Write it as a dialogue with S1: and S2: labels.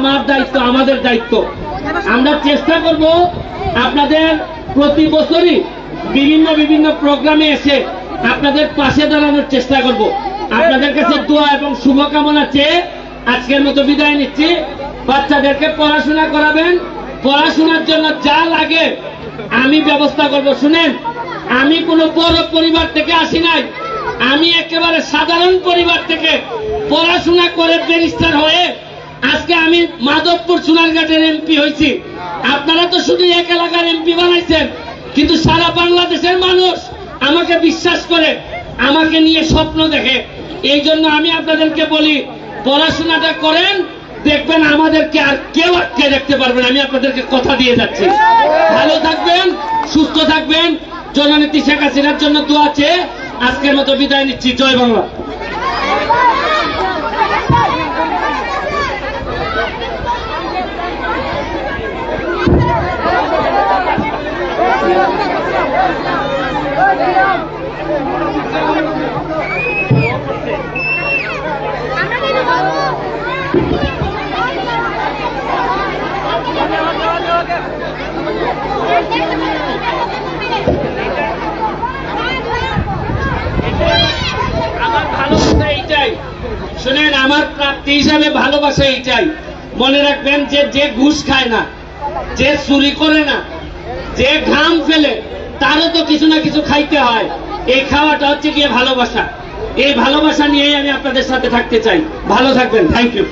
S1: আমার দায়িত্ব, আমাদের দায়িত্ব। আমরা চেষ্টা করব আপনাদের প্রতি বছরই বিভিন্ন বিভিন্ন প্রোগ্রামে এসে আপনাদের পাশে দাঁড়ানোর চেষ্টা করব। আপনাদের কাছে দোয়া এবং শুভকামনা চেয়ে আজকের মতো বিদায় নিচ্ছি। বাচ্চাদেরকে পড়াশোনা করাবেন। পড়াশোনার জন্য যা লাগে আমি ব্যবস্থা করব। শুনেন, আমি কোনো বড় পরিবার থেকে আসি নাই। আমি একেবারে সাধারণ পরিবার থেকে পড়াশোনা করে ব্যারিস্টার হয়ে আজকে আমি মাধবপুর সোনারঘাটের এমপি হয়েছি। আপনারা তো শুধু এক এলাকার এমপি বানাইছেন, কিন্তু সারা বাংলাদেশের মানুষ আমাকে বিশ্বাস করে, আমাকে নিয়ে স্বপ্ন দেখে। এই জন্য আমি আপনাদেরকে বলি, পড়াশোনাটা করেন, দেখবেন আমাদেরকে আর কেউ আটকে দেখতে পারবেন আমি আপনাদেরকে কথা দিয়ে যাচ্ছি। ভালো থাকবেন, সুস্থ থাকবেন। জননেত্রী শেখ হাসিনার জন্য দোয়া চেয়ে আজকের মতো বিদায় নিচ্ছি। জয় বাংলা। আমার শুনেন, আমার প্রাপ্তি হিসাবে ভালোবাসা এইটাই। মনে রাখবেন যে যে ঘুষ খায় না, যে চুরি করে না, যে ঘাম ফেলে, তারও তো কিছু না কিছু খাইতে হয়। এই খাওয়াটা হচ্ছে গিয়ে ভালোবাসা। এই ভালোবাসা নিয়েই আমি আপনাদের সাথে থাকতে চাই। ভালো থাকবেন। Thank you